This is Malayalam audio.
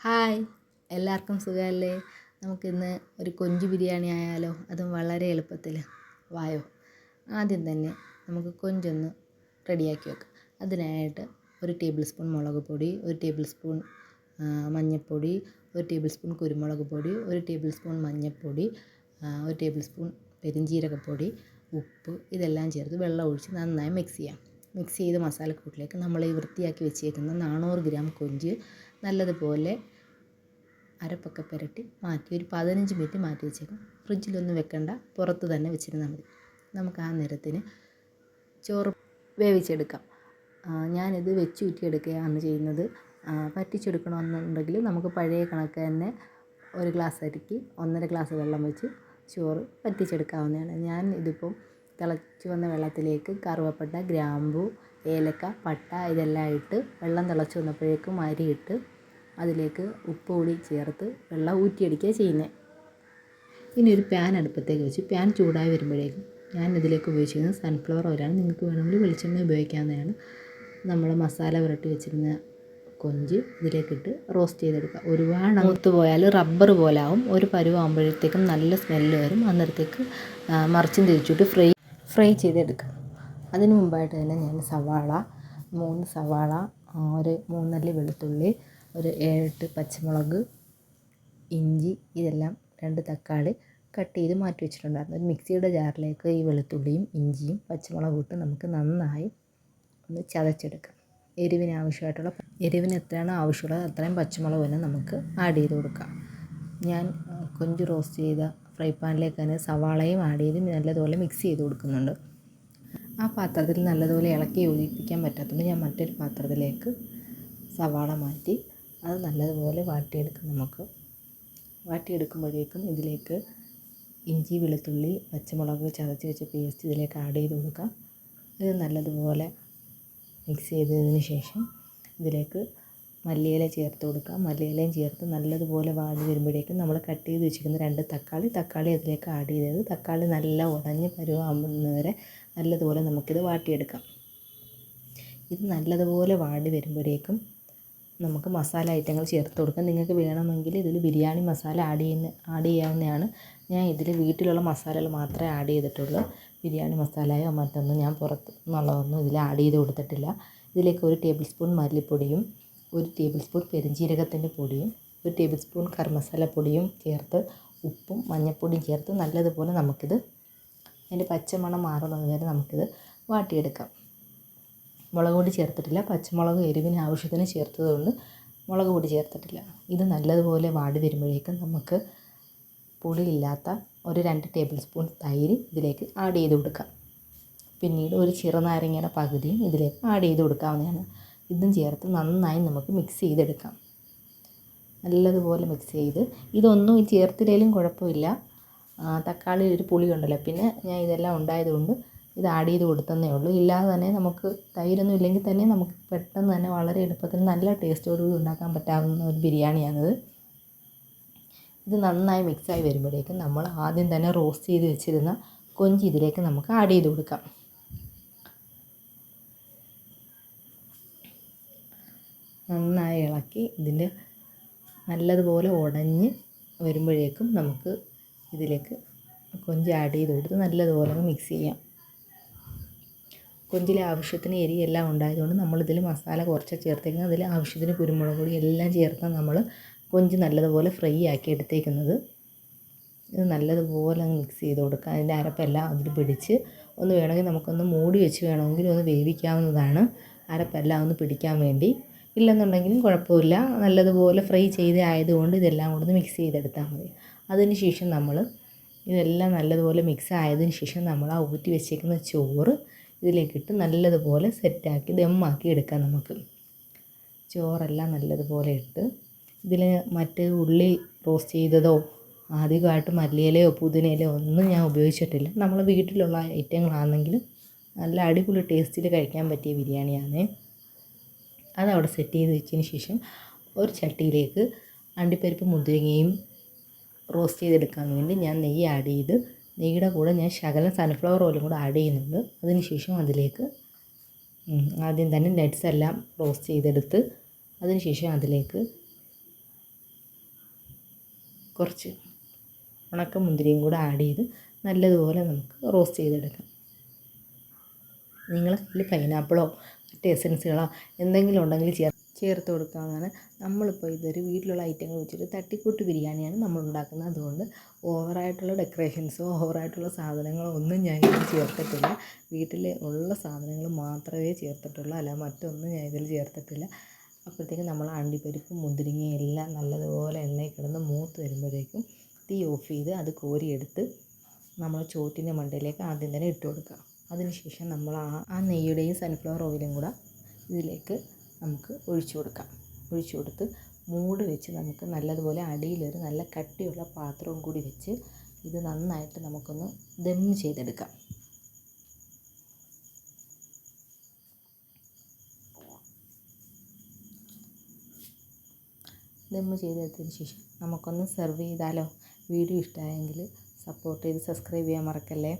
ഹായ്. എല്ലാവർക്കും സുഖമല്ലേ? നമുക്കിന്ന് ഒരു കൊഞ്ച് ബിരിയാണി ആയാലോ? അതും വളരെ എളുപ്പത്തിൽ. വായോ. ആദ്യം തന്നെ നമുക്ക് കൊഞ്ചൊന്ന് റെഡിയാക്കി വെക്കാം. അതിനായിട്ട് ഒരു ടേബിൾ സ്പൂൺ മുളക് പൊടി ഒരു ടേബിൾ സ്പൂൺ മഞ്ഞൾപ്പൊടി ഒരു ടേബിൾ സ്പൂൺ കുരുമുളക് പൊടി ഒരു ടേബിൾ സ്പൂൺ മഞ്ഞൾപ്പൊടി ഒരു ടേബിൾ സ്പൂൺ പെരിഞ്ജീരകപ്പൊടി ഉപ്പ് ഇതെല്ലാം ചേർത്ത് വെള്ളം ഒഴിച്ച് നന്നായി മിക്സ് ചെയ്യാം. മിക്സ് ചെയ്ത് മസാലക്കൂട്ടിലേക്ക് നമ്മൾ ഈ വൃത്തിയാക്കി വെച്ചേക്കുന്ന നാനൂറ് ഗ്രാം കൊഞ്ച് നല്ലതുപോലെ അരപ്പൊക്കെ പുരട്ടി മാറ്റി ഒരു പതിനഞ്ച് മിനിറ്റ് മാറ്റി വെച്ചേക്കും. ഫ്രിഡ്ജിലൊന്നും വെക്കണ്ട പുറത്ത് തന്നെ വെച്ചിരുന്നാൽ മതി. നമുക്ക് ആ നേരത്തിന് ചോറ് വേവിച്ചെടുക്കാം. ഞാനിത് വെച്ച് ഊറ്റിയെടുക്കുകയാണ് ചെയ്യുന്നത്. പറ്റിച്ചെടുക്കണമെന്നുണ്ടെങ്കിൽ നമുക്ക് പഴയ കണക്ക് തന്നെ ഒരു ഗ്ലാസ് അരിക്ക് ഒന്നര ഗ്ലാസ് വെള്ളം വെച്ച് ചോറ് പറ്റിച്ചെടുക്കാവുന്നതാണ്. ഞാൻ ഇതിപ്പം തിളച്ച് വന്ന വെള്ളത്തിലേക്ക് കറുവപ്പട്ട ഗ്രാമ്പു ഏലക്ക പട്ട ഇതെല്ലാം ഇട്ട് വെള്ളം തിളച്ച് വന്നപ്പോഴേക്കും അരിയിട്ട് അതിലേക്ക് ഉപ്പ് കൂടി ചേർത്ത് വെള്ളം ഊറ്റിയെടുക്കുക ചെയ്യുന്നത് ഇനി ഒരു പാൻ അടുപ്പത്തേക്ക് വെച്ച് പാൻ ചൂടായി വരുമ്പോഴേക്കും ഞാൻ ഇതിലേക്ക് ഉപയോഗിച്ചിരുന്നത് സൺഫ്ലവർ ഓയിലാണ് നിങ്ങൾക്ക് വേണമെങ്കിൽ വെളിച്ചെണ്ണ ഉപയോഗിക്കാവുന്നതാണ്. നമ്മൾ മസാല പുരട്ടി വെച്ചിരുന്ന കൊഞ്ച് ഇതിലേക്കിട്ട് റോസ്റ്റ് ചെയ്തെടുക്കുക. ഒരുപാട് അകത്ത് പോയാൽ റബ്ബർ പോലെ ആവും. ഒരു പരുവാകുമ്പോഴത്തേക്കും നല്ല സ്മെല്ല് വരും. അന്നേരത്തേക്ക് മറിച്ചും തിരിച്ചിട്ട് ഫ്രൈ ഫ്രൈ ചെയ്തെടുക്കുക. അതിന് മുമ്പായിട്ട് തന്നെ ഞാൻ സവാള മൂന്ന് സവാള ഒരു മൂന്നല്ലി വെളുത്തുള്ളി ഒരു ഏഴെട്ട് പച്ചമുളക് ഇഞ്ചി ഇതെല്ലാം രണ്ട് തക്കാളി കട്ട് ചെയ്ത് മാറ്റി വെച്ചിട്ടുണ്ടായിരുന്നു. ഒരു മിക്സിയുടെ ജാറിലേക്ക് ഈ വെളുത്തുള്ളിയും ഇഞ്ചിയും പച്ചമുളകും ഇട്ട് നമുക്ക് നന്നായി ഒന്ന് ചതച്ചെടുക്കാം. എരിവിന് ആവശ്യമായിട്ടുള്ള എരിവിന് എത്രയാണോ ആവശ്യമുള്ളത് അത്രയും പച്ചമുളക് തന്നെ നമുക്ക് ആഡ് ചെയ്ത് കൊടുക്കാം. ഞാൻ കൊഞ്ച് റോസ്റ്റ് ചെയ്ത ഫ്രൈ പാനിലേക്ക് തന്നെ സവാളയും ആഡ് ചെയ്ത് നല്ലതുപോലെ മിക്സ് ചെയ്ത് കൊടുക്കുന്നുണ്ട്. ആ പാത്രത്തിൽ നല്ലതുപോലെ ഇളക്കി യോജിപ്പിക്കാൻ പറ്റാത്തതുകൊണ്ട് ഞാൻ മറ്റൊരു പാത്രത്തിലേക്ക് സവാള മാറ്റി അത് നല്ലതുപോലെ വാട്ടിയെടുക്കും നമുക്ക്. വാട്ടിയെടുക്കുമ്പോഴേക്കും ഇതിലേക്ക് ഇഞ്ചി വെളുത്തുള്ളി പച്ചമുളക് ചതച്ച് വെച്ച പേസ്റ്റ് ഇതിലേക്ക് ആഡ് ചെയ്ത് കൊടുക്കാം. ഇത് നല്ലതുപോലെ മിക്സ് ചെയ്തതിന് ശേഷം ഇതിലേക്ക് മല്ലിയില ചേർത്ത് കൊടുക്കാം. മല്ലിയിലയും ചേർത്ത് നല്ലതുപോലെ വാടി വരുമ്പോഴേക്കും നമ്മൾ കട്ട് ചെയ്ത് വെച്ചിരിക്കുന്ന രണ്ട് തക്കാളി തക്കാളി അതിലേക്ക് ആഡ് ചെയ്തത്. തക്കാളി നല്ല ഉടഞ്ഞ് പരുവാകുന്നവരെ നല്ലതുപോലെ നമുക്കിത് വാട്ടിയെടുക്കാം. ഇത് നല്ലതുപോലെ വാടി വരുമ്പോഴേക്കും നമുക്ക് മസാല ഐറ്റങ്ങൾ ചേർത്ത് കൊടുക്കാം. നിങ്ങൾക്ക് വേണമെങ്കിൽ ഇതിൽ ബിരിയാണി മസാല ആഡ് ചെയ്യുന്ന ആഡ് ചെയ്യാവുന്നതാണ്. ഞാൻ ഇതിൽ വീട്ടിലുള്ള മസാലകൾ മാത്രമേ ആഡ് ചെയ്തിട്ടുള്ളൂ. ബിരിയാണി മസാലയോ മറ്റൊന്നും ഞാൻ പുറത്ത് നിന്നുള്ളതൊന്നും ഇതിൽ ആഡ് ചെയ്ത് കൊടുത്തിട്ടില്ല. ഇതിലേക്ക് ഒരു ടേബിൾ സ്പൂൺ മല്ലിപ്പൊടിയും ഒരു ടേബിൾ സ്പൂൺ പെരിഞ്ജീരകത്തിന്റെ പൊടിയും ഒരു ടേബിൾ സ്പൂൺ കറിമസാല പൊടിയും ചേർത്ത് ഉപ്പും മഞ്ഞൾപ്പൊടിയും ചേർത്ത് നല്ലതുപോലെ നമുക്കിത് അതിന്റെ പച്ചമണം മാറുന്നത് വരെ നമുക്കിത് വാട്ടിയെടുക്കാം. മുളക് പൊടി ചേർത്തിട്ടില്ല. പച്ചമുളക് എരിവിന് ആവശ്യത്തിന് ചേർത്തതുകൊണ്ട് മുളക് പൊടി ചേർത്തിട്ടില്ല. ഇത് നല്ലതുപോലെ വാടി വരുമ്പോഴേക്കും നമുക്ക് പുളിയില്ലാത്ത ഒരു രണ്ട് ടേബിൾ സ്പൂൺ തൈര് ഇതിലേക്ക് ആഡ് ചെയ്ത് കൊടുക്കാം. പിന്നീട് ഒരു ചെറുനാരങ്ങയുടെ പകുതിയും ഇതിലേക്ക് ആഡ് ചെയ്ത് കൊടുക്കാവുന്നതാണ്. ഇതും ചേർത്ത് നന്നായി നമുക്ക് മിക്സ് ചെയ്തെടുക്കാം. നല്ലതുപോലെ മിക്സ് ചെയ്ത് ഇതൊന്നും ചേർത്തില്ലെങ്കിലും കുഴപ്പമില്ല. തക്കാളി ഒരു പുളിയുണ്ടല്ലോ. പിന്നെ ഞാൻ ഇതെല്ലാം ഉണ്ടായതുകൊണ്ട് ഇത് ആഡ് ചെയ്ത് കൊടുത്തതേ ഉള്ളൂ. ഇല്ലാതെ തന്നെ നമുക്ക് തൈരൊന്നും ഇല്ലെങ്കിൽ തന്നെ നമുക്ക് പെട്ടെന്ന് തന്നെ വളരെ എളുപ്പത്തിൽ നല്ല ടേസ്റ്റോടുകൂടി ഉണ്ടാക്കാൻ പറ്റാവുന്ന ഒരു ബിരിയാണിയാണിത്. ഇത് നന്നായി മിക്സായി വരുമ്പോഴേക്കും നമ്മൾ ആദ്യം തന്നെ റോസ്റ്റ് ചെയ്ത് വെച്ചിരുന്ന കൊഞ്ച് ഇതിലേക്ക് നമുക്ക് ആഡ് ചെയ്ത് കൊടുക്കാം. നന്നായി ഇളക്കി ഇതിന്റെ നല്ലതുപോലെ ഉടഞ്ഞ് വരുമ്പോഴേക്കും നമുക്ക് ഇതിലേക്ക് കൊഞ്ച് ആഡ് ചെയ്ത് കൊടുത്ത് നല്ലതുപോലെ മിക്സ് ചെയ്യാം. കൊഞ്ചിലെ ആവശ്യത്തിന് എരി എല്ലാം ഉണ്ടായതുകൊണ്ട് നമ്മളിതിൽ മസാല കുറച്ച് ചേർത്തേക്കുന്നത് അതിൽ ആവശ്യത്തിന് കുരുമുളക് പൊടി എല്ലാം ചേർത്ത് നമ്മൾ കൊഞ്ച് നല്ലതുപോലെ ഫ്രൈ ആക്കി എടുത്തേക്കുന്നത്. ഇത് നല്ലതുപോലെ മിക്സ് ചെയ്ത് കൊടുക്കുക. അതിന്റെ അരപ്പെല്ലാം അതിൽ പിടിച്ച് ഒന്ന് വേണമെങ്കിൽ നമുക്കൊന്ന് മൂടി വെച്ച് വേണമെങ്കിൽ ഒന്ന് വേവിക്കാവുന്നതാണ്. അരപ്പെല്ലാം ഒന്ന് പിടിക്കാൻ വേണ്ടി. ഇല്ലെന്നുണ്ടെങ്കിലും കുഴപ്പമില്ല. നല്ലതുപോലെ ഫ്രൈ ചെയ്ത് ആയതുകൊണ്ട് ഇതെല്ലാം കൂടെ മിക്സ് ചെയ്തെടുത്താൽ മതി. അതിന് ശേഷം നമ്മൾ ഇതെല്ലാം നല്ലതുപോലെ മിക്സ് ആയതിന് ശേഷം നമ്മൾ ആ ഊറ്റി വെച്ചേക്കുന്ന ചോറ് ഇതിലേക്കിട്ട് നല്ലതുപോലെ സെറ്റാക്കി ദമ്മാക്കി എടുക്കാം നമുക്ക്. ചോറെല്ലാം നല്ലതുപോലെ ഇട്ട് ഇതിൽ മറ്റ് ഉള്ളി റോസ്റ്റ് ചെയ്തതോ അധികമായിട്ട് മല്ലിയിലയോ പുതിനയിലയോ ഒന്നും ഞാൻ ഉപയോഗിച്ചിട്ടില്ല. നമ്മൾ വീട്ടിലുള്ള ഐറ്റങ്ങളാണെങ്കിൽ നല്ല അടിപൊളി ടേസ്റ്റിൽ കഴിക്കാൻ പറ്റിയ ബിരിയാണിയാണ് അതവിടെ സെറ്റ് ചെയ്ത് വെച്ചതിന് ശേഷം ഒരു ചട്ടിയിലേക്ക് അണ്ടിപ്പരിപ്പ് മുതിരങ്ങയും റോസ്റ്റ് ചെയ്തെടുക്കാൻ വേണ്ടി ഞാൻ നെയ്യ് ആഡ് ചെയ്ത് നെയ്യുടെ കൂടെ ഞാൻ ശകലം സൺഫ്ലവർ ഓയിലും കൂടെ ആഡ് ചെയ്യുന്നുണ്ട്. അതിനുശേഷം അതിലേക്ക് ആദ്യം തന്നെ നട്ട്സ് എല്ലാം റോസ്റ്റ് ചെയ്തെടുത്ത് അതിനുശേഷം അതിലേക്ക് കുറച്ച് ഉണക്ക മുന്തിരിയും കൂടെ ആഡ് ചെയ്ത് നല്ലതുപോലെ നമുക്ക് റോസ്റ്റ് ചെയ്തെടുക്കാം. നിങ്ങൾ കയ്യിൽ പൈനാപ്പിളോ മറ്റ് എസൻസുകളോ എന്തെങ്കിലും ഉണ്ടെങ്കിൽ ചേർ ചേർത്ത് കൊടുക്കാവുന്നതാണ്. നമ്മളിപ്പോൾ ഇതൊരു വീട്ടിലുള്ള ഐറ്റങ്ങൾ വെച്ചിട്ട് തട്ടിക്കൂട്ട് ബിരിയാണിയാണ് നമ്മൾ ഉണ്ടാക്കുന്നത് അതുകൊണ്ട് ഓവറായിട്ടുള്ള ഡെക്കറേഷൻസോ ഓവറായിട്ടുള്ള സാധനങ്ങളോ ഒന്നും ഞാൻ ഇതിൽ ചേർത്തിട്ടില്ല. വീട്ടിൽ ഉള്ള സാധനങ്ങൾ മാത്രമേ ചേർത്തിട്ടുള്ളൂ. അല്ല മറ്റൊന്നും ഞാൻ ഇതിൽ ചേർത്തിട്ടില്ല. അപ്പോഴത്തേക്കും നമ്മൾ അണ്ടിപ്പരിപ്പും മുന്തിരിങ്ങയും എല്ലാം നല്ലതുപോലെ എണ്ണയിൽ കിടന്ന് മൂത്ത് വരുമ്പോഴേക്കും തീ ഓഫ് ചെയ്ത് അത് കോരിയെടുത്ത് നമ്മൾ ചോറ്റിന്റെ മണ്ടയിലേക്ക് ആദ്യം തന്നെ ഇട്ട് കൊടുക്കുക. അതിനുശേഷം നമ്മൾ ആ ആ നെയ്യുടെയും സൺഫ്ലവർ ഓയിലും കൂടെ ഇതിലേക്ക് നമുക്ക് ഒഴിച്ചു കൊടുക്കാം. ഒഴിച്ചു കൊടുത്ത് മൂട് വെച്ച് നമുക്ക് നല്ലതുപോലെ അടിയിലൊരു നല്ല കട്ടിയുള്ള പാത്രവും കൂടി വെച്ച് ഇത് നന്നായിട്ട് നമുക്കൊന്ന് ദം ചെയ്തെടുക്കാം. ദം ചെയ്തെടുത്തതിന് ശേഷം നമുക്കൊന്ന് സെർവ് ചെയ്താലോ? വീഡിയോ ഇഷ്ടമായെങ്കിൽ സപ്പോർട്ട് ചെയ്ത് സബ്സ്ക്രൈബ് ചെയ്യാൻ മറക്കല്ലേ?